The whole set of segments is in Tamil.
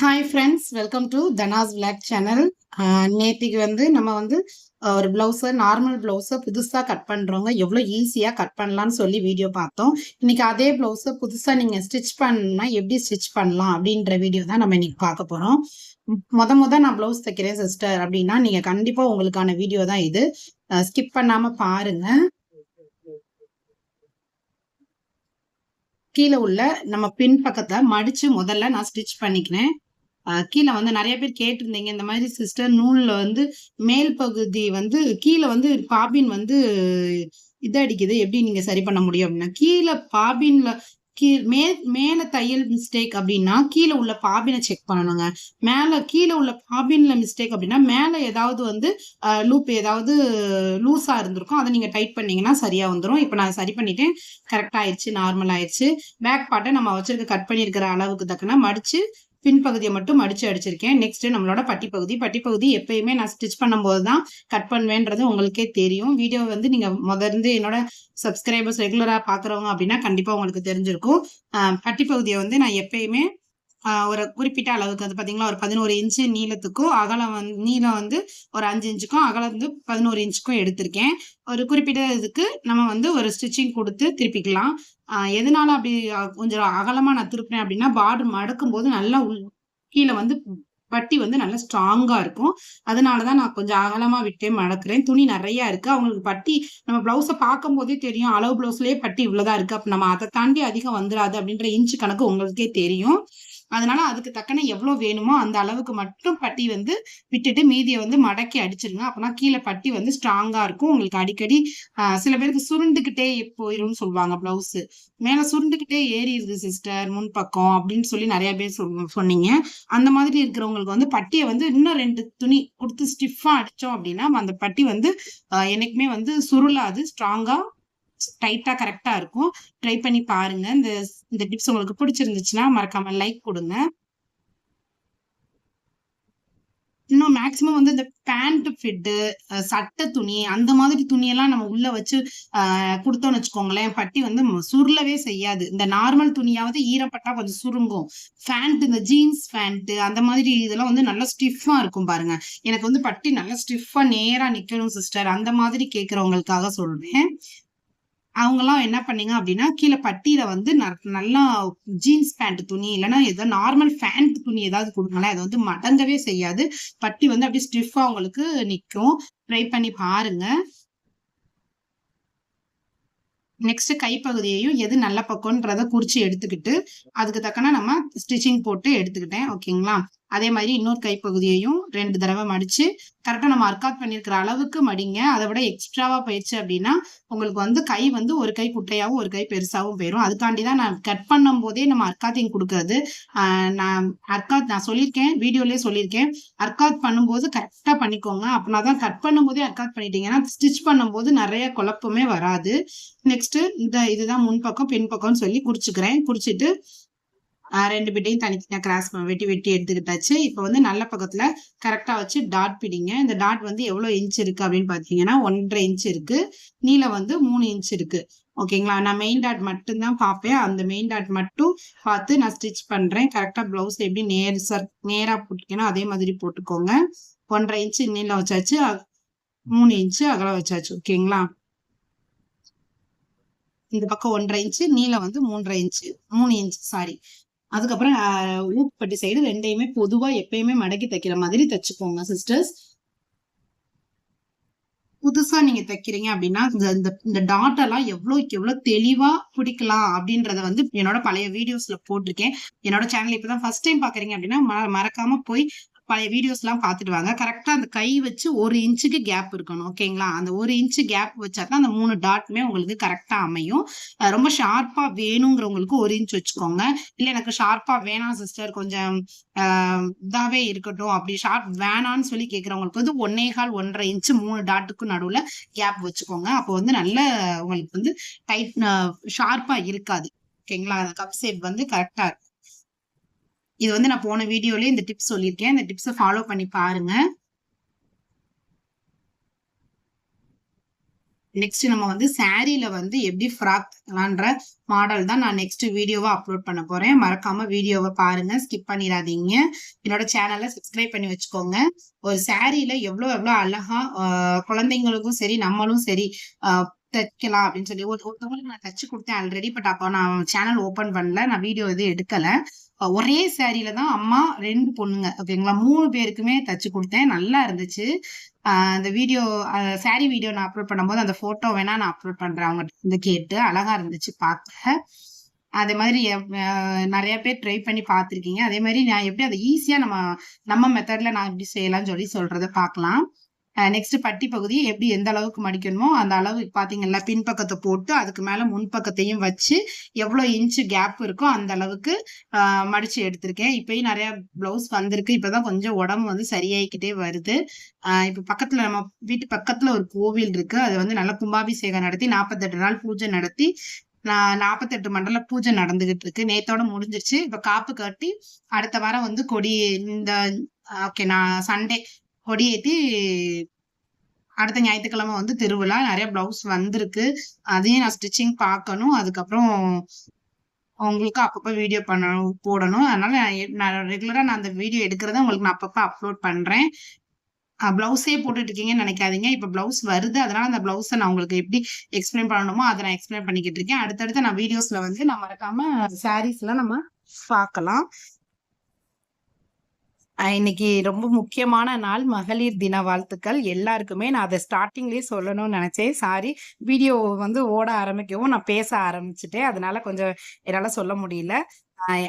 Hi friends welcome to Dhana's blog channel நேற்றுக்கு வந்து நம்ம வந்து ஒரு ப்ளவுஸை நார்மல் ப்ளவுஸை புதுசாக கட் பண்ணுறவங்க எவ்வளோ ஈஸியாக கட் பண்ணலான்னு சொல்லி வீடியோ பார்த்தோம். இன்னைக்கு அதே ப்ளவுஸை புதுசாக நீங்கள் ஸ்டிச் பண்ணால் எப்படி ஸ்டிச் பண்ணலாம் அப்படின்ற வீடியோ தான் நம்ம இன்னைக்கு பார்க்க போகிறோம் மொத மொதல் நான் ப்ளவுஸ் தைக்கிறேன் சிஸ்டர் அப்படின்னா நீங்கள் கண்டிப்பாக உங்களுக்கான வீடியோ தான் இது. ஸ்கிப் பண்ணாமல் பாருங்கள் கீழே உள்ள நம்ம பின் பக்கத்தை மடித்து முதல்ல நான் ஸ்டிச் பண்ணிக்கிறேன். கீழே வந்து நிறைய பேர் கேட்டிருந்தீங்க. இந்த மாதிரி சிஸ்டர் நூலில் வந்து மேல் பகுதி வந்து கீழே வந்து பாபின் வந்து இதடிக்குது. எப்படி நீங்கள் சரி பண்ண முடியும் அப்படின்னா கீழே பாபின்ல கீழ் மே மேலே தையல் மிஸ்டேக் அப்படின்னா கீழே உள்ள பாபினை செக் பண்ணணுங்க. மேலே கீழே உள்ள பாபின்ல மிஸ்டேக் அப்படின்னா மேலே ஏதாவது வந்து லூப் ஏதாவது லூஸாக இருந்திருக்கும். அதை நீங்கள் டைட் பண்ணீங்கன்னா சரியாக வந்துடும் இப்போ நான் சரி பண்ணிட்டேன். கரெக்டாக ஆயிடுச்சு நார்மல் ஆயிடுச்சு. பேக் பார்ட்டை நம்ம வச்சிருக்க கட் பண்ணியிருக்கிற அளவுக்கு தக்கன மடித்து பின்பகுதியை மட்டும் அடித்து அடிச்சிருக்கேன். நெக்ஸ்ட் நம்மளோட பட்டிப்பகுதி. பட்டிப்பகுதி எப்பயுமே நான் ஸ்டிச் பண்ணும்போது தான் கட் பண்ணுவேன்றது உங்களுக்கே தெரியும். வீடியோ வந்து நீங்க முதர்ந்து என்னோட சப்ஸ்கிரைபர்ஸ் ரெகுலரா பாக்குறவங்க அப்படின்னா கண்டிப்பா உங்களுக்கு தெரிஞ்சிருக்கும். பட்டிப்பகுதியை வந்து நான் எப்பயுமே ஒரு குறிப்பிட்ட அளவுக்கு. அது பார்த்தீங்களா ஒரு பதினோரு இன்ச்சு நீளத்துக்கும் அகலம் வந்து நீளம் வந்து ஒரு அஞ்சு இன்ச்சுக்கும் அகலம் வந்து பதினோரு இன்ச்சுக்கும் எடுத்திருக்கேன். ஒரு குறிப்பிட்ட இதுக்கு நம்ம வந்து ஒரு ஸ்டிச்சிங் கொடுத்து திருப்பிக்கலாம். எதனால அப்படி கொஞ்சம் அகலமாக நான் திருப்பினேன் அப்படின்னா பார்டர் மடக்கும் போது நல்லா உள் கீழே வந்து பட்டி வந்து நல்லா ஸ்ட்ராங்காக இருக்கும். அதனால தான் நான் கொஞ்சம் அகலமாக விட்டே மடக்கிறேன். துணி நிறையா இருக்குது அவங்களுக்கு பட்டி நம்ம ப்ளவுஸை பார்க்கும் போதே தெரியும். அளவு ப்ளவுஸ்லேயே பட்டி இவ்வளோதான் இருக்குது அப்போ நம்ம அதை தாண்டி அதிகம் வந்துடாது அப்படின்ற இன்ச்சு கணக்கு உங்களுக்கே தெரியும். அதனால அதுக்கு தக்கன எவ்வளவு வேணுமோ அந்த அளவுக்கு மட்டும் பட்டி வந்து விட்டுட்டு மீதியை வந்து மடக்கி அடிச்சிருங்க. அப்பனா கீழே பட்டி வந்து ஸ்ட்ராங்கா இருக்கும். உங்களுக்கு அடிக்கடி சில பேருக்கு சுருண்டுகிட்டே போயிரும்னு சொல்லுவாங்க பிளவுஸ் மேல சுருண்டுகிட்டே ஏறிடுது சிஸ்டர் முன்பக்கம் அப்படின்னு சொல்லி நிறைய பேர் சொன்னீங்க. அந்த மாதிரி இருக்கிறவங்களுக்கு வந்து பட்டியை வந்து இன்னும் ரெண்டு துணி கொடுத்து ஸ்டிஃபா அடிச்சோம் அப்படின்னா அந்த பட்டி வந்து என்னைக்குமே வந்து சுருளாது ஸ்ட்ராங்கா டைட்டா கரெக்டா இருக்கும். ட்ரை பண்ணி பாருங்க. இந்த இந்த டிப்ஸ் உங்களுக்கு பிடிச்சிருந்துச்சுன்னா மறக்காம லைக் கொடுங்க. இன்னும் மேக்சிமம் வந்து இந்த பேண்ட் ஃபிட்டு சட்டை துணி அந்த மாதிரி துணியெல்லாம் நம்ம உள்ள வச்சு கொடுத்தோம்னு வச்சுக்கோங்களேன் பட்டி வந்து சுருளவே செய்யாது. இந்த நார்மல் துணியாவது ஈரப்பட்டா கொஞ்சம் சுருங்கும். ஃபேண்ட் இந்த ஜீன்ஸ் ஃபேண்ட் அந்த மாதிரி இதெல்லாம் வந்து நல்லா ஸ்டிஃபா இருக்கும் பாருங்க. எனக்கு வந்து பட்டி நல்லா ஸ்டிஃபா நேரா நிக்கணும் சிஸ்டர் அந்த மாதிரி கேட்கறவங்களுக்காக சொல்றேன். அவங்கெல்லாம் என்ன பண்ணீங்க அப்படின்னா கீழே பட்டியில வந்து நல்லா ஜீன்ஸ் பேண்ட் துணி இல்லைன்னா ஏதோ நார்மல் ஃபேண்ட் துணி ஏதாவது கொடுங்களேன். அது வந்து மடங்கவே செய்யாது. பட்டி வந்து அப்படியே ஸ்டிஃபா உங்களுக்கு நிற்கும் ட்ரை பண்ணி பாருங்க. நெக்ஸ்ட் கைப்பகுதியையும் எது நல்ல பக்கம்ன்றத குறிச்சு எடுத்துக்கிட்டு அதுக்கு தக்கன நம்ம ஸ்டிச்சிங் போட்டு எடுத்துக்கிட்டேன். ஓகேங்களா அதே மாதிரி இன்னொரு கைப்பகுதியையும் ரெண்டு தடவை மடிச்சு கரெக்டாக நம்ம அர்க்காத் பண்ணியிருக்கிற அளவுக்கு மடிங்க. அதை விட எக்ஸ்ட்ராவாக போயிடுச்சு அப்படின்னா உங்களுக்கு வந்து கை வந்து ஒரு கை குட்டையாகவும் ஒரு கை பெருசாகவும் போயிடும் அதுக்காண்டி தான் நான் கட் பண்ணும் போதே நம்ம அர்க்காத்திங் கொடுக்கறது. நான் அர்க்காத் நான் சொல்லியிருக்கேன் வீடியோலேயே சொல்லியிருக்கேன். அர்க்காத் பண்ணும்போது கரெக்டாக பண்ணிக்கோங்க. அப்படின்னா தான் கட் பண்ணும்போதே அர்க்காத் பண்ணிட்டீங்கன்னா ஸ்டிச் பண்ணும்போது நிறைய குழப்பமே வராது. நெக்ஸ்ட் இந்த இதுதான் முன்பக்கம் பின்பக்கம்னு சொல்லி குறிச்சுக்கிறேன் குறிச்சிட்டு ரெண்டு பிட்டையும் தனித்தனியாக கிராஸ் வெட்டி வெட்டி எடுத்துக்கிட்டாச்சு. இப்போ வந்து நல்ல பக்கத்தில் கரெக்டாக வச்சு டாட் பிடிங்க. இந்த டாட் வந்து எவ்வளோ இன்ச் இருக்குது அப்படின்னு பார்த்தீங்கன்னா ஒன்றரை இன்ச் இருக்குது நீளம் வந்து மூணு இன்ச் இருக்குது ஓகேங்களா நான் மெயின் டாட் மட்டும்தான் பார்ப்பேன். அந்த மெயின் டாட் மட்டும் பார்த்து நான் ஸ்டிச் பண்ணுறேன் கரெக்டாக ப்ளவுஸ் எப்படி நேர் சர் நேராக போட்டுக்கணும் அதே மாதிரி போட்டுக்கோங்க. ஒன்றரை இன்ச்சு நீளம் வச்சாச்சு. மூணு இன்ச்சு அகலம் வச்சாச்சு. ஓகேங்களா இந்த பக்கம் ஒன்றரை இன்ச்சு நீளம் வந்து மூன்றரை இன்ச்சு மூணு இன்ச்சு சாரி அதுக்கப்புறம் ஊப்பட்டி சைடு ரெண்டையுமே பொதுவா எப்பயுமே மடக்கி தைக்கிற மாதிரி தைச்சுக்கோங்க சிஸ்டர்ஸ் புதுசா நீங்க தைக்கிறீங்க அப்படின்னா இந்த இந்த டாட் எல்லாம் எவ்வளவுக்கு எவ்வளவு தெளிவா பிடிக்கலாம் அப்படின்றத வந்து என்னோட பழைய வீடியோஸ்ல போட்டிருக்கேன். என்னோட சேனல் இப்பதான் ஃபர்ஸ்ட் டைம் பாக்குறீங்க அப்படின்னா மறக்காம போய் பழைய வீடியோஸ்லாம் பார்த்துட்டு வாங்க கரெக்டாக அந்த கை வச்சு ஒரு இன்ச்சுக்கு கேப் இருக்கணும். ஓகேங்களா அந்த ஒரு இன்ச்சு கேப் வச்சா தான் அந்த மூணு டாட்டுமே உங்களுக்கு கரெக்டாக அமையும். ரொம்ப ஷார்ப்பாக வேணுங்கிறவங்களுக்கு ஒரு இன்ச் வச்சுக்கோங்க. இல்லை எனக்கு ஷார்ப்பாக வேணாம் சிஸ்டர் கொஞ்சம் இதாகவே இருக்கட்டும். அப்படி ஷார்ப் வேணான்னு சொல்லி கேட்குறவங்களுக்கு வந்து ஒன்னே கால் ஒன்றரை இன்ச்சு மூணு டாட்டுக்கும் நடுவில் கேப் வச்சுக்கோங்க. அப்போ வந்து நல்ல உங்களுக்கு வந்து டைட் ஷார்ப்பாக இருக்காது. ஓகேங்களா கப் ஷேப் வந்து கரெக்டாக இருக்கும். இது வந்து நான் போன வீடியோலயே இந்த டிப்ஸ் சொல்லியிருக்கேன். இந்த டிப்ஸை ஃபாலோ பண்ணி பாருங்க. நெக்ஸ்ட் நம்ம வந்து சாரீல வந்து எப்படி ஃப்ராக் தைக்கலான்ற மாடல் தான் நான் நெக்ஸ்ட் வீடியோவை அப்லோட் பண்ண போறேன். மறக்காம வீடியோவை பாருங்க. ஸ்கிப் பண்ணிடாதீங்க. என்னோட சேனலை சப்ஸ்கிரைப் பண்ணி வச்சுக்கோங்க. ஒரு சாரீல எவ்வளவு எவ்வளவு அழகா குழந்தைங்களுக்கும் சரி நம்மளும் சரி தைக்கலாம் அப்படின்னு சொல்லி. ஒரு ஒருத்தவங்களுக்கு நான் தச்சு கொடுத்தேன் ஆல்ரெடி பட் அப்போ நான் சேனல் ஓபன் பண்ணல. நான் வீடியோ எதுவும் எடுக்கல. ஒரே சேரீல தான் அம்மா ரெண்டு பொண்ணுங்க ஓகேங்களா மூணு பேருக்குமே தச்சு கொடுத்தேன். நல்லா இருந்துச்சு. ஆஹ் அந்த வீடியோ சாரி வீடியோ நான் அப்லோட் பண்ணும்போது அந்த போட்டோ வேணா நான் அப்லோட் பண்றேன். அவங்க வந்து கேட்டு அழகா இருந்துச்சு பார்க்க. அதே மாதிரி நிறைய பேர் ட்ரை பண்ணி பார்த்துருக்கீங்க. அதே மாதிரி நான் எப்படி அதை ஈஸியா நம்ம நம்ம மெத்தட்ல நான் எப்படி செய்யலாம்னு சொல்லி சொல்றதை பார்க்கலாம். நெக்ஸ்ட் பட்டி பகுதியை எப்படி எந்த அளவுக்கு மடிக்கணுமோ அந்த அளவு பாத்தீங்கல்ல பின்பக்கத்தை போட்டு அதுக்கு மேலே முன்பக்கத்தையும் வச்சு எவ்வளோ இன்ச்சு கேப் இருக்கோ அந்த அளவுக்கு மடித்து எடுத்திருக்கேன். இப்பயும் நிறையா ப்ளவுஸ் வந்திருக்கு. இப்போ தான் கொஞ்சம் உடம்பு வந்து சரியாயிக்கிட்டே வருது. இப்போ பக்கத்தில் நம்ம வீட்டு பக்கத்தில் ஒரு கோவில் இருக்குது அது வந்து நல்லா கும்பாபிஷேகம் நடத்தி நாற்பத்தெட்டு நாள் பூஜை நடத்தி நான் நாற்பத்தெட்டு மண்டல பூஜை நடந்துகிட்டு இருக்கு. நேத்தோட முடிஞ்சிருச்சு. இப்ப காப்பு கட்டி அடுத்த வாரம் வந்து கொடி இந்த ஓகே நான் சண்டே கொடியேற்றி அடுத்த ஞாயிற்றுக்கிழமை வந்து திருவிழா. நிறைய பிளவுஸ் வந்திருக்கு. அதையும் நான் ஸ்டிச்சிங் பார்க்கணும். அதுக்கப்புறம் உங்களுக்கு அப்பப்போ வீடியோ பண்ணணும் போடணும். அதனால நான் ரெகுலராக நான் அந்த வீடியோ எடுக்கிறத உங்களுக்கு நான் அப்பப்போ அப்லோட் பண்ணுறேன் ப்ளவுஸே போட்டுட்டு இருக்கீங்கன்னு நினைக்காதீங்க. இப்போ ப்ளவுஸ் வருது. அதனால அந்த ப்ளவுஸை நான் உங்களுக்கு எப்படி எக்ஸ்பிளைன் பண்ணணுமோ அதை நான் எக்ஸ்பிளைன் பண்ணிக்கிட்டு இருக்கேன் அடுத்தடுத்து நான் வீடியோஸில் வந்து நான் மறக்காம சாரீஸ்ல நம்ம பார்க்கலாம். இன்னைக்கு ரொம்ப முக்கியமான நாள். மகளிர் தின வாழ்த்துக்கள். எல்லாருக்குமே நான் அதை ஸ்டார்டிங்லேயே சொல்லணும்னு நினைச்சேன். சாரி வீடியோ வந்து ஓட ஆரம்பிக்கவும் நான் பேச ஆரம்பிச்சிட்டேன். அதனால கொஞ்சம் என்னால சொல்ல முடியல.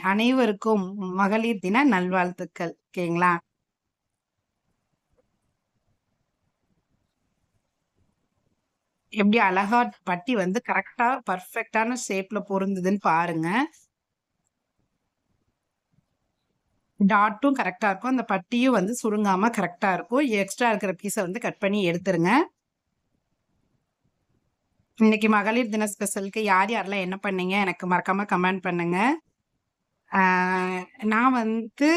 அனைவருக்கும் மகளிர் தின நல்வாழ்த்துக்கள். ஓகேங்களா? எப்படி அழகா பட்டி வந்து கரெக்டா பர்ஃபெக்டான ஷேப்ல பொருந்துதுன்னு பாருங்க. டாட்டும் கரெக்டாக இருக்கும். அந்த பட்டியும் வந்து சுருங்காமல் கரெக்டாக இருக்கும். எக்ஸ்ட்ரா இருக்கிற பீஸை வந்து கட் பண்ணி எடுத்துருங்க. இன்னைக்கு மகளிர் தின ஸ்பெஷலுக்கு யார் யாரெல்லாம் என்ன பண்ணீங்க? எனக்கு மறக்காமல் கமெண்ட் பண்ணுங்க. நான் வந்து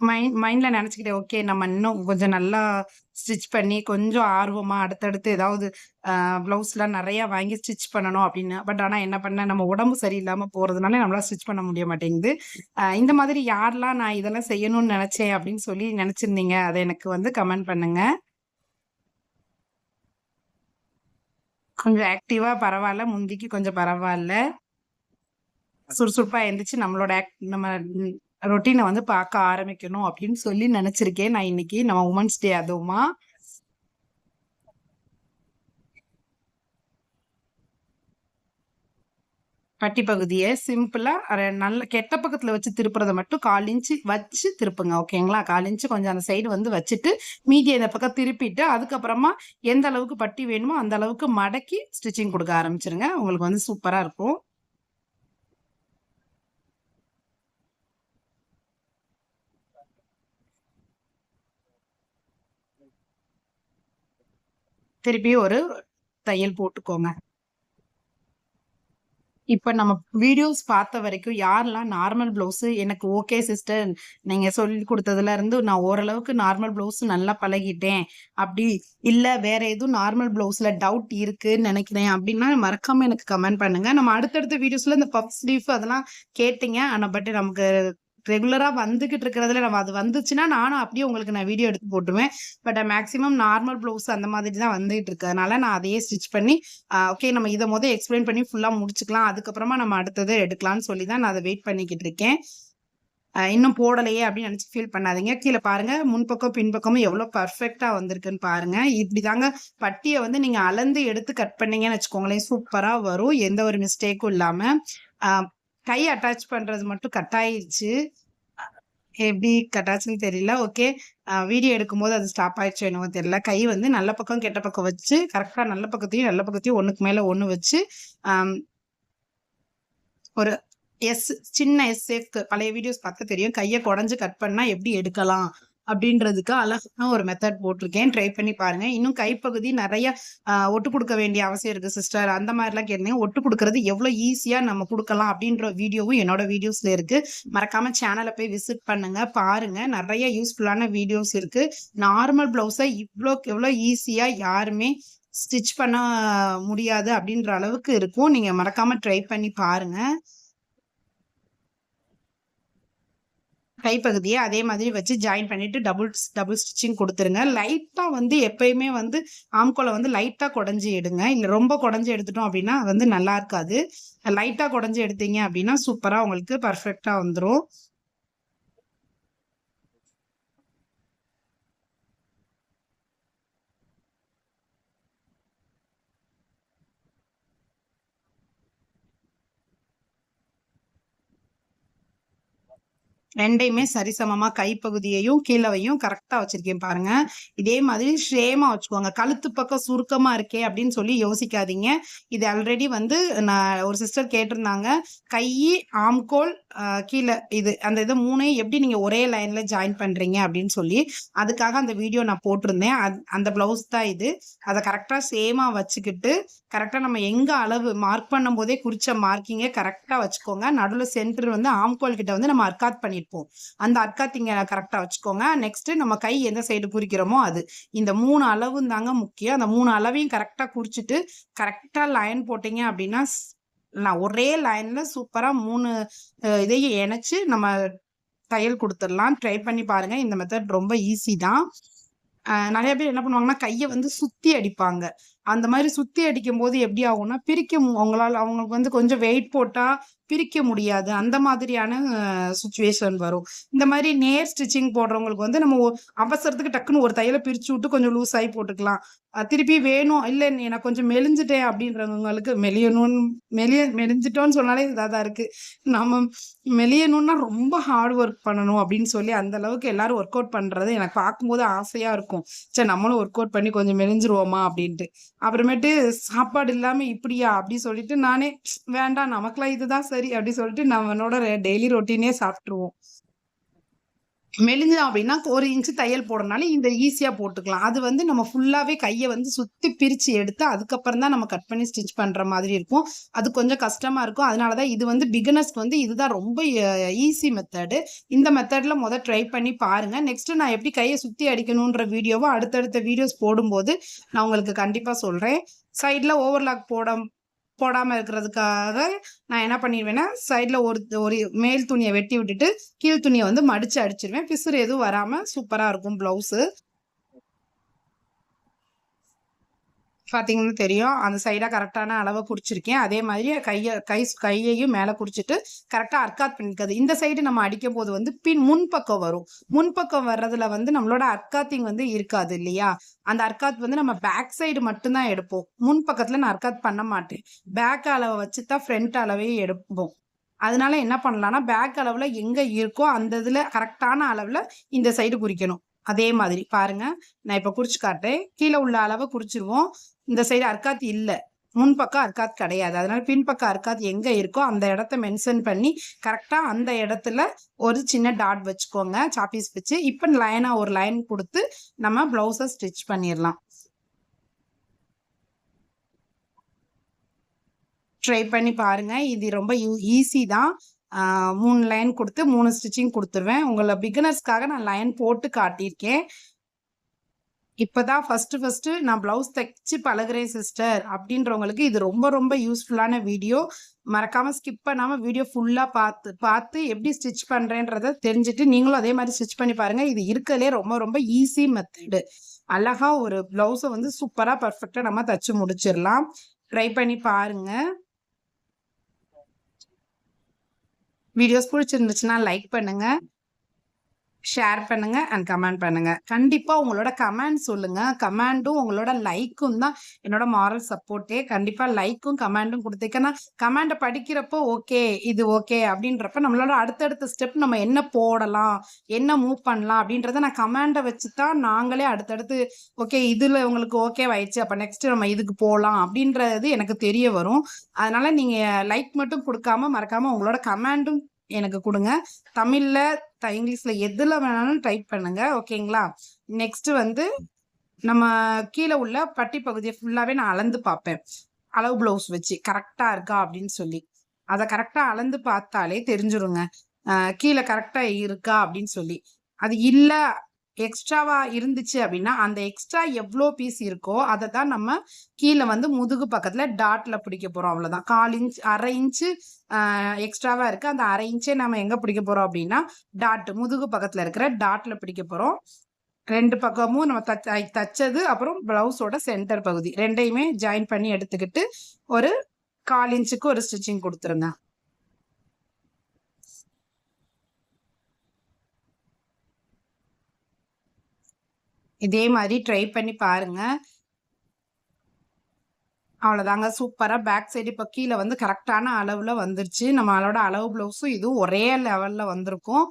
மைண்ட் மைண்ட்ல நினைச்சுக்கிட்டேன் ஓகே நம்ம இன்னும் கொஞ்சம் நல்லா ஸ்டிச் பண்ணி கொஞ்சம் ஆர்வமா அடுத்தடுத்து ஏதாவது பிளவுஸ்லாம் நிறைய வாங்கி ஸ்டிச் பண்ணணும் அப்படின்னு. பட் ஆனால் என்ன பண்ண நம்ம உடம்பு சரியில்லாமல் போகிறதுனால நம்மளால் ஸ்டிச் பண்ண முடிய மாட்டேங்குது. இந்த மாதிரி யாரெல்லாம் நான் இதெல்லாம் செய்யணும்னு நினைச்சேன் அப்படின்னு சொல்லி நினைச்சிருந்தீங்க அதை எனக்கு வந்து கமெண்ட் பண்ணுங்க. கொஞ்சம் ஆக்டிவா பரவாயில்ல முந்திக்கு கொஞ்சம் பரவாயில்ல. சுறுசுறுப்பாக இருந்துச்சு நம்மளோட ஆக்ட் நம்ம ரொட்டீனை வந்து பார்க்க ஆரம்பிக்கணும் அப்படின்னு சொல்லி நினைச்சிருக்கேன் நான் இன்னைக்கு. நம்ம உமன்ஸ் டே அதுவுமா? பட்டி பகுதியை சிம்பிளா நல்ல கெட்ட பக்கத்துல வச்சு திருப்புறதை மட்டும் கால் இன்ச்சு வச்சு திருப்புங்க ஓகேங்களா? கால் இன்ச்சு கொஞ்சம் அந்த சைடு வந்து வச்சுட்டு மீதி இந்த பக்கம் திருப்பிட்டு அதுக்கப்புறமா எந்த அளவுக்கு பட்டி வேணுமோ அந்த அளவுக்கு மடக்கி ஸ்டிச்சிங் கொடுக்க ஆரம்பிச்சிருங்க. உங்களுக்கு வந்து சூப்பரா இருக்கும். திருப்பி ஒரு தையல் போட்டுக்கோங்க. இப்போ நம்ம வீடியோஸ் பார்த்த வரைக்கும் யாரெல்லாம் நார்மல் ப்ளவுஸு எனக்கு ஓகே சிஸ்டர் நீங்கள் சொல்லி கொடுத்ததுலேருந்து நான் ஓரளவுக்கு நார்மல் ப்ளவுஸ் நல்லா பழகிட்டேன். அப்படி இல்லை வேற எதுவும் நார்மல் ப்ளவுஸில் டவுட் இருக்குன்னு நினைக்கிறேன். அப்படின்னா மறக்காமல் எனக்கு கமெண்ட் பண்ணுங்கள் நம்ம அடுத்தடுத்த வீடியோஸில் இந்த பஃப் ஸ்லீவ் அதெல்லாம் கேட்டீங்க. ஆனால் பட் நமக்கு ரெகுலராக வந்துகிட்டு இருக்கிறதுல நம்ம அது வந்துச்சுன்னா நானும் அப்படியே உங்களுக்கு நான் வீடியோ எடுத்து போட்டுருவேன். பட் மேக்ஸிமம் நார்மல் ப்ளவுஸ் அந்த மாதிரி தான் வந்துகிட்டு இருக்கிறதுனால நான் அதையே ஸ்டிச் பண்ணி ஓகே நம்ம இதை முதல் எக்ஸ்பிளைன் பண்ணி ஃபுல்லாக முடிச்சுக்கலாம். அதுக்கப்புறமா நம்ம அடுத்தது எடுக்கலாம்னு சொல்லி தான் நான் அதை வெயிட் பண்ணிக்கிட்டு இருக்கேன். இன்னும் போடலையே அப்படின்னு நினச்சி ஃபீல் பண்ணாதீங்க. கீழே பாருங்க. முன்பக்கம் பின்பக்கமும் எவ்வளோ பர்ஃபெக்டாக வந்திருக்குன்னு பாருங்க. இப்படி தாங்க பட்டியை வந்து நீங்கள் அளந்து எடுத்து கட் பண்ணீங்கன்னு வச்சுக்கோங்களேன் சூப்பராக வரும். எந்த ஒரு மிஸ்டேக்கும் இல்லாமல் கை அட்டாச் பண்றது மட்டும் கட் ஆயிடுச்சு எப்படி கட்டாச்சுன்னு தெரியல. ஓகே வீடியோ எடுக்கும்போது அது ஸ்டாப் ஆயிடுச்சு என்னவோ தெரியல. கை வந்து நல்ல பக்கம் கெட்ட பக்கம் வச்சு கரெக்டா நல்ல பக்கத்தையும் நல்ல பக்கத்தையும் ஒண்ணுக்கு மேல ஒண்ணு வச்சு ஒரு எஸ் சின்ன எஸ் சேஃப்க்கு பழைய வீடியோஸ் பார்த்து தெரியும். கையை குடஞ்சு கட் பண்ணா எப்படி எடுக்கலாம்? அப்படின்றதுக்கு அழகான ஒரு மெத்தட் போட்டிருக்கேன். ட்ரை பண்ணி பாருங்க. இன்னும் கைப்பகுதி நிறைய ஒட்டு கொடுக்க வேண்டிய அவசியம் இருக்கு சிஸ்டர் அந்த மாதிரிலாம் கேட்டீங்க ஒட்டு கொடுக்கறது எவ்வளவு ஈஸியா நம்ம கொடுக்கலாம் அப்படின்ற வீடியோவும் என்னோட வீடியோஸ்ல இருக்கு. மறக்காம சேனலை போய் விசிட் பண்ணுங்க பாருங்க. நிறைய யூஸ்ஃபுல்லான வீடியோஸ் இருக்கு. நார்மல் பிளவுஸை இவ்வளோ எவ்வளோ ஈஸியா யாருமே ஸ்டிச் பண்ண முடியாது அப்படின்ற அளவுக்கு இருக்கும். நீங்க மறக்காம ட்ரை பண்ணி பாருங்க. கைப்பகுதியை அதே மாதிரி வச்சு ஜாயின் பண்ணிட்டு டபுள் டபுள் ஸ்டிச்சிங் கொடுத்துருங்க. லைட்டாக வந்து எப்பயுமே வந்து ஆம்கோலை வந்து லைட்டாக குடஞ்சி எடுங்க. இல்லை ரொம்ப குடஞ்சி எடுத்துட்டோம் அப்படின்னா வந்து நல்லா இருக்காது. லைட்டாக குடஞ்சி எடுத்தீங்க அப்படின்னா சூப்பராக உங்களுக்கு பர்ஃபெக்டாக வந்துடும் ரெண்டையுமே சரிசமமா கைப்பகுதியையும் கீழவையும் கரெக்டா வச்சிருக்கேன் பாருங்க. இதே மாதிரி ஷேமா வச்சுக்கோங்க. கழுத்து பக்கம் சுருக்கமா இருக்கே அப்படின்னு சொல்லி யோசிக்காதீங்க. இது ஆல்ரெடி வந்து நான் ஒரு சிஸ்டர் கேட்டிருந்தாங்க. கை ஆம்கோல் கீழே இது அந்த இது மூணையும் எப்படி நீங்க ஒரே லைன்ல ஜாயின் பண்றீங்க அப்படின்னு சொல்லி அதுக்காக அந்த வீடியோ நான் போட்டிருந்தேன். அந்த பிளவுஸ் தான் இது. அதை கரெக்டா சேமா வச்சுக்கிட்டு கரெக்டா நம்ம எங்க அளவு மார்க் பண்ணும் போதே குறிச்ச மார்க்கிங்க கரெக்டா வச்சுக்கோங்க. நடுவில் சென்டர் வந்து ஆம்கோல் கிட்ட வந்து நம்ம அர்க்காத் பண்ணி பண்ணியிருப்போம் அந்த அட்காத்திங்க கரெக்டாக வச்சுக்கோங்க. நெக்ஸ்ட் நம்ம கை எந்த சைடு குறிக்கிறோமோ அது. இந்த மூணு அளவு தாங்க முக்கியம். அந்த மூணு அளவையும் கரெக்டாக குறிச்சிட்டு கரெக்டாக லைன் போட்டீங்க அப்படின்னா நான் ஒரே லைனில் சூப்பராக மூணு இதையும் இணைச்சி நம்ம தையல் கொடுத்துடலாம். ட்ரை பண்ணி பாருங்க. இந்த மெத்தட் ரொம்ப ஈஸி தான். நிறைய பேர் என்ன பண்ணுவாங்கன்னா கையை வந்து சுற்றி அடிப்பாங்க. அந்த மாதிரி சுத்தி அடிக்கும் போது எப்படி ஆகும்னா பிரிக்க அவங்களால அவங்களுக்கு வந்து கொஞ்சம் வெயிட் போட்டா பிரிக்க முடியாது. அந்த மாதிரியான சுச்சுவேஷன் வரும். இந்த மாதிரி நேர் ஸ்டிச்சிங் போடுறவங்களுக்கு வந்து நம்ம அவசரத்துக்கு டக்குன்னு ஒரு தையலை பிரிச்சு விட்டு கொஞ்சம் லூஸ் ஆகி போட்டுக்கலாம். திருப்பி வேணும் இல்லை எனக்கு கொஞ்சம் மெலிஞ்சிட்டேன் அப்படின்றவங்களுக்கு மெலியணும்னு மெலிய மெலிஞ்சிட்டோன்னு சொன்னாலே இதாக தான் இருக்கு. நம்ம மெலியணும்னா ரொம்ப ஹார்ட் ஒர்க் பண்ணணும் அப்படின்னு சொல்லி அந்த அளவுக்கு எல்லாரும் ஒர்க் அவுட் பண்றது எனக்கு பார்க்கும்போது ஆசையா இருக்கும். சரி நம்மளும் ஒர்க் அவுட் பண்ணி கொஞ்சம் மெலிஞ்சிருவோமா அப்படின்ட்டு. அப்புறமேட்டு சாப்பாடு இல்லாம இப்படியா? அப்படி சொல்லிட்டு நானே வேண்டாம் நமக்குலாம் இதுதான் சரி அப்படி சொல்லிட்டு நம்மளோட டெய்லி ரொட்டீனே சாப்பிட்டுருவோம். மெலிஞ்சா அப்படின்னா ஒரு இன்ச்சு தையல் போடுறனால இந்த ஈஸியாக போட்டுக்கலாம். அது வந்து நம்ம ஃபுல்லாகவே கையை வந்து சுற்றி பிரித்து எடுத்து அதுக்கப்புறம் தான் நம்ம கட் பண்ணி ஸ்டிச் பண்ணுற மாதிரி இருக்கும். அது கொஞ்சம் கஷ்டமாக இருக்கும். அதனால தான் இது வந்து பிகினர்ஸ்க்கு வந்து இதுதான் ரொம்ப ஈஸி மெத்தடு இந்த மெத்தடில் முதல் ட்ரை பண்ணி பாருங்கள் நெக்ஸ்ட்டு நான் எப்படி கையை சுற்றி அடிக்கணுன்ற வீடியோவை அடுத்தடுத்த வீடியோஸ் போடும்போது நான் உங்களுக்கு கண்டிப்பாக சொல்கிறேன் சைடில் ஓவர்லாக் போட போடாமல் இருக்கிறதுக்காக நான் என்ன பண்ணிடுவேன்னா சைடில் ஒரு ஒரு மேல் துணியை வெட்டி விட்டுட்டு கீழ் துணியை வந்து மடித்து அடிச்சிருவேன். பிசுறு எதுவும் வராமல் சூப்பராக இருக்கும் ப்ளவுஸு பார்த்தீங்கன்னு தெரியும். அந்த சைடாக கரெக்டான அளவை குறிச்சிருக்கேன் அதே மாதிரி கையை கை கையையும் மேலே குறிச்சிட்டு கரெக்டாக அர்க்காத் பண்ணிக்கிறது. இந்த சைடு நம்ம அடிக்கும் போது வந்து பின் முன்பக்கம் வரும். முன்பக்கம் வர்றதுல வந்து நம்மளோட அர்க்காத்திங் வந்து இருக்காது இல்லையா? அந்த அர்க்காத் வந்து நம்ம பேக் சைடு மட்டும்தான் எடுப்போம். முன் பக்கத்தில் நான் அர்க்காத் பண்ண மாட்டேன். பேக் அளவை வச்சு தான் ஃப்ரண்ட் அளவையும் எடுப்போம். அதனால என்ன பண்ணலாம்னா பேக் அளவில் எங்கே இருக்கோ அந்த இதில் கரெக்டான அளவில் இந்த சைடு குறிக்கணும் அதே மாதிரி பாருங்க. நான் இப்போ குறிச்சு காட்டுறேன். கீழே உள்ள அளவை குறிச்சிருவோம். இந்த சைடு அர்க்காத் இல்லை. முன்பக்கம் அர்க்காத் கிடையாது. அதனால பின்பக்கம் அர்க்காத் எங்க இருக்கோ அந்த இடத்த மென்ஷன் பண்ணி கரெக்டா அந்த இடத்துல ஒரு சின்ன டாட் வச்சுக்கோங்க. சாப்பீஸ் வச்சு. இப்போ லைனா ஒரு லைன் கொடுத்து நம்ம பிளவுஸை ஸ்டிச் பண்ணிடலாம். ட்ரை பண்ணி பாருங்க. இது ரொம்ப ஈஸி தான். மூணு லைன் கொடுத்து மூணு ஸ்டிச்சிங் கொடுத்துருவேன். உங்களை பிகினர்ஸ்க்காக நான் லைன் போட்டு காட்டியிருக்கேன். இப்போதான் ஃபஸ்ட்டு ஃபஸ்ட்டு நான் ப்ளவுஸ் தைச்சு பழகிறேன் சிஸ்டர் அப்படின்றவங்களுக்கு இது ரொம்ப ரொம்ப யூஸ்ஃபுல்லான வீடியோ மறக்காமல் ஸ்கிப் பண்ணாமல் வீடியோ ஃபுல்லாக பார்த்து பார்த்து எப்படி ஸ்டிச் பண்ணுறேன்றத தெரிஞ்சுட்டு நீங்களும் அதே மாதிரி ஸ்டிச் பண்ணி பாருங்கள் இது இருக்கிறதுலே ரொம்ப ரொம்ப ஈஸி மெத்தடு அழகா ஒரு ப்ளவுஸை வந்து சூப்பராக பர்ஃபெக்டாக நம்ம தைச்சு முடிச்சிடலாம். ட்ரை பண்ணி பாருங்கள் வீடியோஸ் பிடிச்சிருந்துச்சுன்னா லைக் பண்ணுங்கள் ஷேர் பண்ணுங்க அண்ட் கமெண்ட் பண்ணுங்க. கண்டிப்பா உங்களோட கமெண்ட் சொல்லுங்க. கமெண்டும் உங்களோட லைக்கும் தான் என்னோட மாரல் சப்போர்ட்டே கண்டிப்பா லைக்கும் கமெண்டும் கொடுத்தேன்னா கமெண்டை படிக்கிறப்போ ஓகே இது ஓகே அப்படின்றப்ப நம்மளோட அடுத்தடுத்த ஸ்டெப் நம்ம என்ன போடலாம் என்ன மூவ் பண்ணலாம் அப்படின்றத நான் கமெண்டை வச்சு தான் நாங்களே அடுத்தடுத்து ஓகே இதுல உங்களுக்கு ஓகே ஆயிடுச்சு அப்ப நெக்ஸ்ட் நம்ம இதுக்கு போகலாம் அப்படின்றது எனக்கு தெரிய வரும். அதனால நீங்க லைக் மட்டும் கொடுக்காம மறக்காம உங்களோட கமெண்டும் எனக்கு கொடுங்க. தமிழ்ல இங்கிலீஷ்ல எதுல வேணாலும் டைப் பண்ணுங்க. ஓகேங்களா நெக்ஸ்ட் வந்து நம்ம கீழே உள்ள பட்டி பகுதியை ஃபுல்லாவே நான் அளந்து பார்ப்பேன். அளவு பிளவுஸ் வச்சு. கரெக்டா இருக்கா அப்படின்னு சொல்லி. அதை கரெக்டாக அளந்து பார்த்தாலே தெரிஞ்சிருங்க. கீழே கரெக்டாக இருக்கா அப்படின்னு சொல்லி. அது இல்லை எக்ஸ்ட்ராவாக இருந்துச்சு அப்படின்னா அந்த எக்ஸ்ட்ரா எவ்வளோ பீஸ் இருக்கோ அதை தான் நம்ம கீழே வந்து முதுகு பக்கத்தில் டாட்டில் பிடிக்க போகிறோம் அவ்வளோதான் கால் இன்ச் அரை இன்ச்சு எக்ஸ்ட்ராவாக இருக்குது அந்த அரை இன்ச்சே நம்ம எங்கே பிடிக்க போகிறோம் அப்படின்னா டாட் முதுகு பக்கத்தில் இருக்கிற டாட்டில் பிடிக்க போகிறோம் ரெண்டு பக்கமும் நம்ம தச்ச தச்சது அப்புறம் ப்ளவுஸோட சென்டர் பகுதி. ரெண்டையுமே ஜாயின் பண்ணி எடுத்துக்கிட்டு ஒரு கால் இன்ச்சுக்கு ஒரு ஸ்டிச்சிங் கொடுத்துருங்க. இதே மாதிரி ட்ரை பண்ணி பாருங்க. அவ்வளோதாங்க சூப்பராக பேக் சைடு இப்போ கீழே வந்து கரெக்டான அளவில் வந்துருச்சு. நம்மளோட அளவு ப்ளவுஸும் இதுவும் ஒரே லெவலில் வந்திருக்கும்.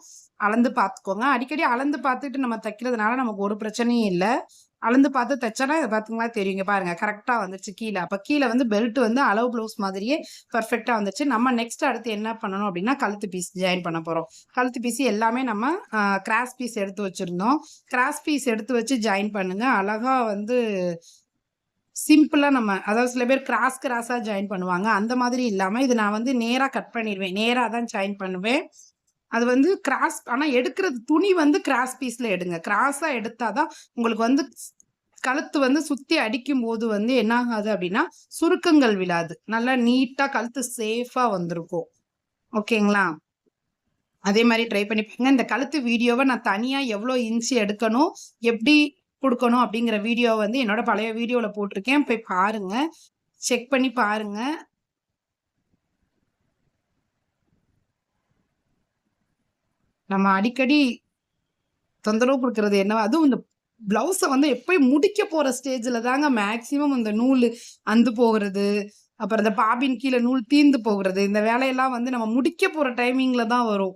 அளந்து பார்த்துக்கோங்க அடிக்கடி அளந்து பார்த்துட்டு நம்ம தைக்கிறதுனால நமக்கு ஒரு பிரச்சனையும் இல்லை. அளந்து பார்த்து தைச்சோன்னா இதை பார்த்தீங்களா தெரியுங்க. பாருங்க. கரெக்டாக வந்துச்சு கீழே. அப்போ கீழே வந்து பெல்ட் வந்து அளவு ப்ளவுஸ் மாதிரியே பர்ஃபெக்டாக வந்துச்சு நம்ம நெக்ஸ்ட் அடுத்து என்ன பண்ணணும் அப்படின்னா கழுத்து பீஸ் ஜாயின் பண்ண போகிறோம் கழுத்து பீஸ் எல்லாமே நம்ம கிராஸ் பீஸ் எடுத்து வச்சுருந்தோம். கிராஸ் பீஸ் எடுத்து வச்சு ஜாயின் பண்ணுங்க. அழகாக வந்து சிம்பிளாக நம்ம அதாவது சில பேர் கிராஸ் கிராஸாக ஜாயின் பண்ணுவாங்க. அந்த மாதிரி இல்லாமல் இது நான் வந்து நேராக கட் பண்ணிடுவேன் நேராக தான் ஜாயின் பண்ணுவேன். அது வந்து கிராஸ் ஆனால் எடுக்கிறது துணி வந்து கிராஸ் பீஸில் எடுங்க. கிராஸாக எடுத்தாதான் உங்களுக்கு வந்து கழுத்து வந்து சுத்தி அடிக்கும் போது வந்து என்ன ஆகாது அப்படின்னா சுருக்கங்கள் விழாது. நல்லா நீட்டா கழுத்து சேஃபா வந்திருக்கும். ஓகேங்களா? அதே மாதிரி ட்ரை பண்ணி பாருங்க. இந்த கழுத்து வீடியோவை நான் தனியா எவ்வளோ இன்ச்சு எடுக்கணும் எப்படி கொடுக்கணும் அப்படிங்கிற வீடியோ வந்து என்னோட பழைய வீடியோவில் போட்டிருக்கேன். போய் பாருங்க. செக் பண்ணி பாருங்க. நம்ம அடிக்கடி தொந்தரவு கொடுக்கறது என்னவா? அதுவும் இந்த பிளவுஸை வந்து எப்பயும் முடிக்க போகிற ஸ்டேஜில் தாங்க மேக்சிமம் இந்த நூல் அந்து போகிறது. அப்புறம் இந்த பாபின் கீழே நூல் தீந்து போகிறது. இந்த வேலையெல்லாம் வந்து நம்ம முடிக்க போகிற டைமிங்கில் தான் வரும்.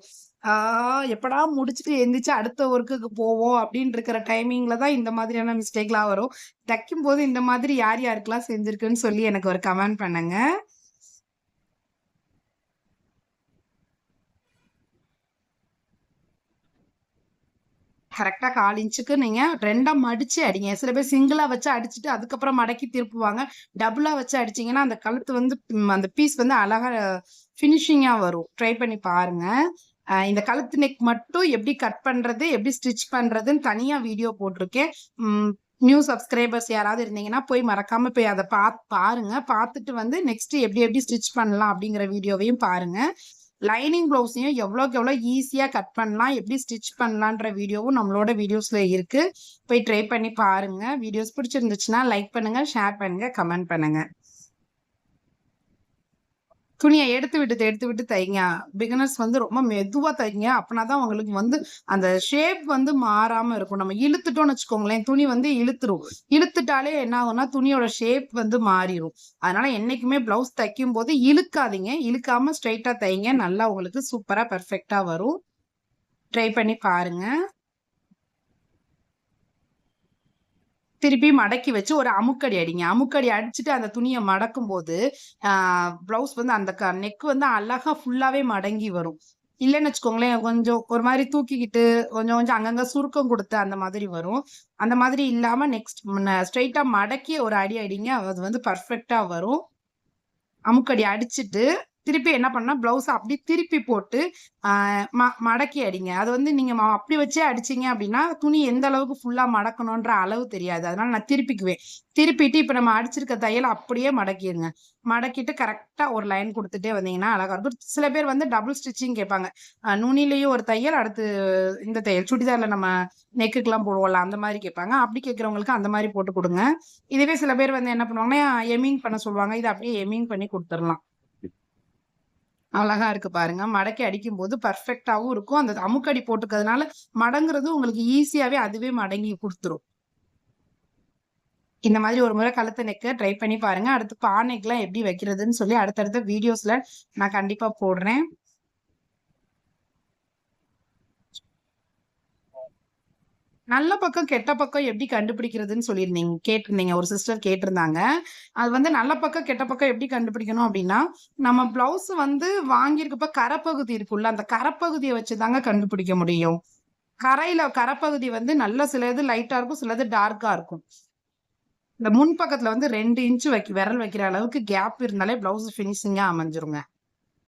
எப்படா முடிச்சுட்டு எந்திரிச்சு அடுத்த ஒர்க்குக்கு போவோம் அப்படின்னு இருக்கிற டைமிங்ல தான் இந்த மாதிரியான மிஸ்டேக்லாம் வரும். தைக்கும் போது இந்த மாதிரி யார் யாருக்கெல்லாம் செஞ்சிருக்குன்னு சொல்லி எனக்கு ஒரு கமெண்ட் பண்ணுங்க. கரெக்டாக கால் இன்ச்சுக்கு நீங்கள் ரெண்டாக மடித்து அடிங்க. சில பேர் சிங்கிளாக வச்சு அடிச்சுட்டு அதுக்கப்புறம் மடக்கி திருப்புவாங்க. டபுளாக வச்சு அடிச்சிங்கன்னா அந்த கழுத்து வந்து அந்த பீஸ் வந்து அழகாக ஃபினிஷிங்காக வரும். ட்ரை பண்ணி பாருங்கள் இந்த கழுத்து நெக் மட்டும் எப்படி கட் பண்ணுறது எப்படி ஸ்டிச் பண்ணுறதுன்னு தனியாக வீடியோ போட்டிருக்கேன். நியூ சப்ஸ்கிரைபர்ஸ் யாராவது இருந்தீங்கன்னா போய் மறக்காம போய் அதை பா பாருங்க. பார்த்துட்டு வந்து நெக்ஸ்ட் எப்படி எப்படி ஸ்டிச் பண்ணலாம் அப்படிங்கிற வீடியோவையும் பாருங்க. லைனிங் ப்ளவுஸையும் எவ்வளோக்கு எவ்வளோ ஈஸியாக கட் பண்ணலாம் எப்படி ஸ்டிச் பண்ணலான்ற வீடியோவும் நம்மளோட வீடியோஸில் இருக்குது போய் ட்ரை பண்ணி பாருங்கள் வீடியோஸ் பிடிச்சிருந்துச்சுன்னா லைக் பண்ணுங்கள் ஷேர் பண்ணுங்கள் கமெண்ட் பண்ணுங்கள் துணியை எடுத்து விட்டு எடுத்து விட்டு தைங்க. பிகினர்ஸ் வந்து ரொம்ப மெதுவாக தைங்க. அப்படின்னா தான் உங்களுக்கு வந்து அந்த ஷேப் வந்து மாறாமல் இருக்கும். நம்ம இழுத்துட்டோம்னு வச்சுக்கோங்களேன் துணி வந்து இழுத்துரும். இழுத்துட்டாலே என்ன ஆகும்னா துணியோட ஷேப் வந்து மாறிடும் அதனால என்னைக்குமே பிளவுஸ் தைக்கும் போது இழுக்காதீங்க. இழுக்காம ஸ்ட்ரைட்டாக தைங்க. நல்லா உங்களுக்கு சூப்பராக பர்ஃபெக்டாக வரும். ட்ரை பண்ணி பாருங்கள் திருப்பி மடக்கி வச்சு ஒரு அமுக்கடி அடிங்க. அமுக்கடி அடிச்சுட்டு அந்த துணியை மடக்கும் போது ப்ளவுஸ் வந்து அந்த நெக் வந்து அழகா ஃபுல்லாவே மடங்கி வரும். இல்லைன்னு வச்சுக்கோங்களேன் கொஞ்சம் ஒரு மாதிரி தூக்கிக்கிட்டு கொஞ்சம் கொஞ்சம் அங்கங்க சுருக்கம் கொடுத்து அந்த மாதிரி வரும். அந்த மாதிரி இல்லாம நெக்ஸ்ட் ஸ்ட்ரைட்டா மடக்கி ஒரு அடி அடிங்க. அது வந்து பர்ஃபெக்டா வரும். அமுக்கடி அடிச்சுட்டு திருப்பி என்ன பண்ணால் ப்ளவுஸை அப்படி திருப்பி போட்டு ம மடக்கி அடிங்க. அது வந்து நீங்கள் அப்படி வச்சே அடிச்சீங்க அப்படின்னா துணி எந்த அளவுக்கு ஃபுல்லாக மடக்கணுன்ற அளவு தெரியாது. அதனால நான் திருப்பிக்குவேன். திருப்பிட்டு இப்போ நம்ம அடிச்சிருக்க தையல் அப்படியே மடக்கிடுங்க. மடக்கிட்டு கரெக்டாக ஒரு லைன் கொடுத்துட்டே வந்தீங்கன்னா அழகாக இருக்கும். சில பேர் வந்து டபுள் ஸ்டிச்சிங் கேட்பாங்க. நுனிலையும் ஒரு தையல் அடுத்து இந்த தையல். சுடிதாரில் நம்ம நெக்குக்கெல்லாம் போடுவோம்ல அந்த மாதிரி கேட்பாங்க. அப்படி கேட்குறவங்களுக்கு அந்த மாதிரி போட்டு கொடுங்க. இதுவே சில பேர் வந்து என்ன பண்ணுவாங்கன்னா எமிங் பண்ண சொல்லுவாங்க. இதை அப்படியே எமிங் பண்ணி கொடுத்துடலாம். அழகா இருக்கு பாருங்க. மடக்கி அடிக்கும் போது பர்ஃபெக்டாகவும் இருக்கும். அந்த அமுக்கடி போட்டுக்கிறதுனால மடங்குறது உங்களுக்கு ஈஸியாவே அதுவே மடங்கி கொடுத்துரும். இந்த மாதிரி ஒரு முறை கழுத்து நெக்க ட்ரை பண்ணி பாருங்க. அடுத்து பானைக்கெல்லாம் எப்படி வைக்கிறதுன்னு சொல்லி அடுத்தடுத்த வீடியோஸ்ல நான் கண்டிப்பா போடுறேன். நல்ல பக்கம் கெட்ட பக்கம் எப்படி கண்டுபிடிக்கிறதுன்னு சொல்லியிருந்தீங்க. கேட்டிருந்தீங்க. ஒரு சிஸ்டர் கேட்டிருந்தாங்க. அது வந்து நல்ல பக்கம் கெட்ட பக்கம் எப்படி கண்டுபிடிக்கணும் அப்படின்னா நம்ம பிளவுஸ் வந்து வாங்கியிருக்கப்ப கரப்பகுதி இருக்குல்ல அந்த கரப்பகுதியை வச்சு தாங்க கண்டுபிடிக்க முடியும். கரையில கரப்பகுதி வந்து நல்ல சிலது லைட்டா இருக்கும் சிலது டார்க்கா இருக்கும். இந்த முன்பக்கத்துல வந்து ரெண்டு இன்ச்சு வைக்க விரல் வைக்கிற அளவுக்கு கேப் இருந்தாலே பிளவுஸ் ஃபினிஷிங்கா அமைஞ்சிருங்க.